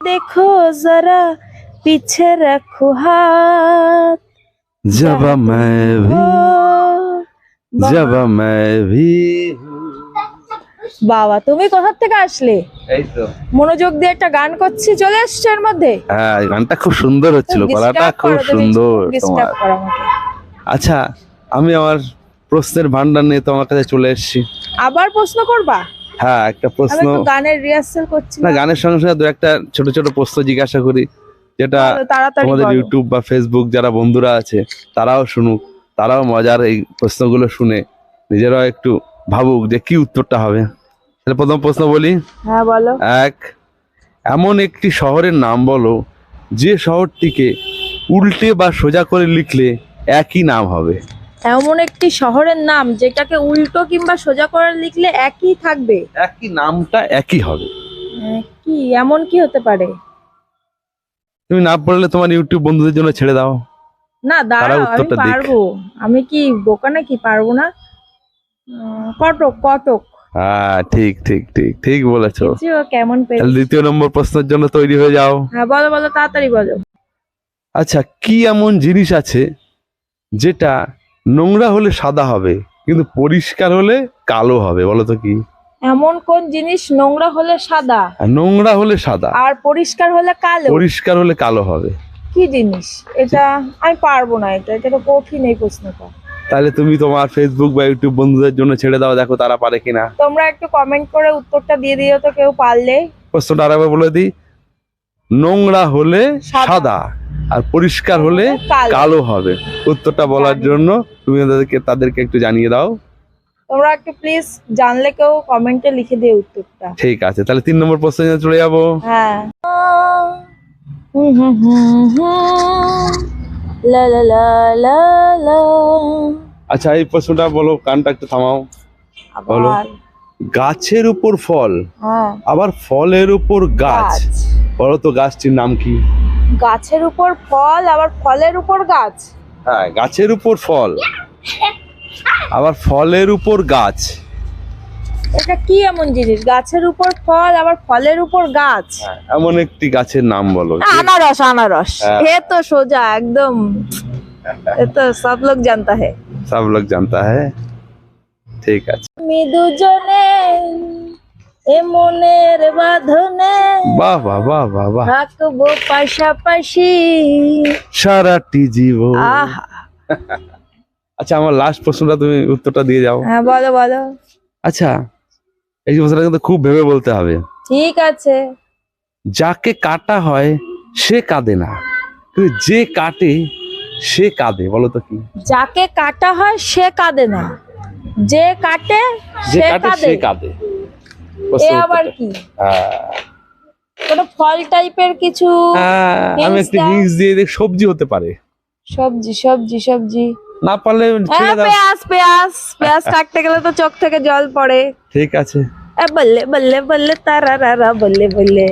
देखो जरा पीछे रखो हाथ जब मैं भी বাবা- जब मैं भी हूँ। বাবা তুমি কোথা থেকে আসলে এই তো মনোযোগ দিয়ে একটা গান করছি চলে এসছো এর মধ্যে হ্যাঁ গানটা খুব সুন্দর হচ্ছিল গলাটা Disturb খুব করো তুমি, সুন্দর disturb তোমার করো আমাকে। আচ্ছা আমি আমার প্রশ্নের ভান্ডার নিয়ে তোমার কাছে চলে এসেছি আবার প্রশ্ন করবা হ্যাঁ একটা প্রশ্ন গানের রিহার্সাল করছি না গানের সঙ্গে সঙ্গে দু একটা ছোট ছোট প্রশ্ন জিজ্ঞাসা করি যেটা তোমাদের ইউটিউব বা ফেসবুক যারা বন্ধুরা আছে তারাও শুনুক তারাও মজার এই প্রশ্নগুলো শুনে নিজেরাও একটু ভাবুক যে কি উত্তরটা হবে। তাহলে প্রথম প্রশ্ন বলি। হ্যাঁ বলো। এক এমন একটি শহরের নাম বলো যে শহরটিকে উল্টে বা সোজা করে লিখলে একই নাম হবে। এমন একটি শহরের নাম যেটাকে উল্টো কিংবা সোজা করে লিখলে একই থাকবে? একই নামটা একই হবে। কি এমন কি হতে পারে? তুমি না পড়লে তোমার ইউটিউব বন্ধুদের জন্য ছেড়ে দাও। না দাঁড়াও আমি পারব। আমি কি বোকা নাকি পারব না? কটক কটক। হ্যাঁ ঠিক ঠিক ঠিক ঠিক বলেছ। কেমন দ্বিতীয় নম্বর প্রশ্নের জন্য তৈরি হয়ে যাও। হ্যাঁ বলো বলো তাড়াতাড়ি বলো। আচ্ছা কি এমন জিনিস আছে যেটা নোংরা হলে সাদা হবে কিন্তু পরিষ্কার হলে কালো হবে বলো তো কি? এমন কোন জিনিস নোংরা হলে সাদা? নোংরা হলে সাদা। আর পরিষ্কার হলে কালো? পরিষ্কার হলে কালো হবে। কি জিনিস? এটা আমি পারব না এটা এটা তো কঠিন এই প্রশ্নটা। তাহলে তুমি তোমার ফেসবুক বা ইউটিউব বন্ধুদের জন্য ছেড়ে দাও দেখো তারা পারে কিনা। তোমরা একটু কমেন্ট করে উত্তরটা দিয়ে দিও তো কেউ পারলে। প্রশ্নটা আরেকবার বলে দিই। নোংরা হলে সাদা। আর পরিষ্কার হলে কালো। হবে। উত্তরটা বলার জন্য তুমি তাদেরকে তাদেরকে একটু জানিয়ে দাও। তোমরা একটু প্লিজ জানলে কেউ কমেন্টে লিখে দিও উত্তরটা। ঠিক আছে তাহলে তিন নম্বর প্রশ্নে চলে যাব। হ্যাঁ। লা লা লা লা লা। আচ্ছা এই প্রশ্নটা বলো কানটা একটু থামাও। বলো। গাছের উপর ফল হ্যাঁ। আবার ফলের উপর গাছ। বলো তো গাছটির নাম কি? গাছের উপর ফল আবার ফলের উপর গাছ? হ্যাঁ গাছের উপর ফল। আবার ফলের উপর গাছ। এটা কি এমন জিনিস? গাছের উপর ফল আবার ফলের উপর গাছ? এমন একটি গাছের নাম বলো। আনারস আনারস। হ্যাঁ। এ তো সোজা একদম। এ তো সব লোক জানতা হে। সব লোক জানতা হে। ঠিক আছে। আমি দুজনে এ মনের বাঁধনে বাহ বাহ বাহ বাহ বাহ। থাকব পাশাপাশি। সারাটি জীবন। আহা। আচ্ছা আমার লাস্ট প্রশ্নটা তুমি উত্তরটা দিয়ে যাও। হ্যাঁ বলো বলো। আচ্ছা এই প্রশ্নটা কিন্তু খুব ভেবে বলতে হবে। ঠিক আছে। যাকে কাটা হয় সে কাঁদে না। কিন্তু যে কাটে সে কাঁদে বলো তো কি? যাকে কাটা হয় সে কাঁদে না। যে কাটে সে কাঁদে। এ আবার কি? হ্যাঁ। কোনো ফল টাইপের কিছু হ্যাঁ, আমি একটু হিংসটা। দিয়ে সবজি হতে পারে। সবজি সবজি সবজি। না পারলে ছেড়ে হ্যাঁ দাও। পেঁয়াজ পেঁয়াজ পেঁয়াজ কাটতে গেলে তো চোখ থেকে জল পড়ে। ঠিক আছে। বললে বললে বললে তারা বললে বললে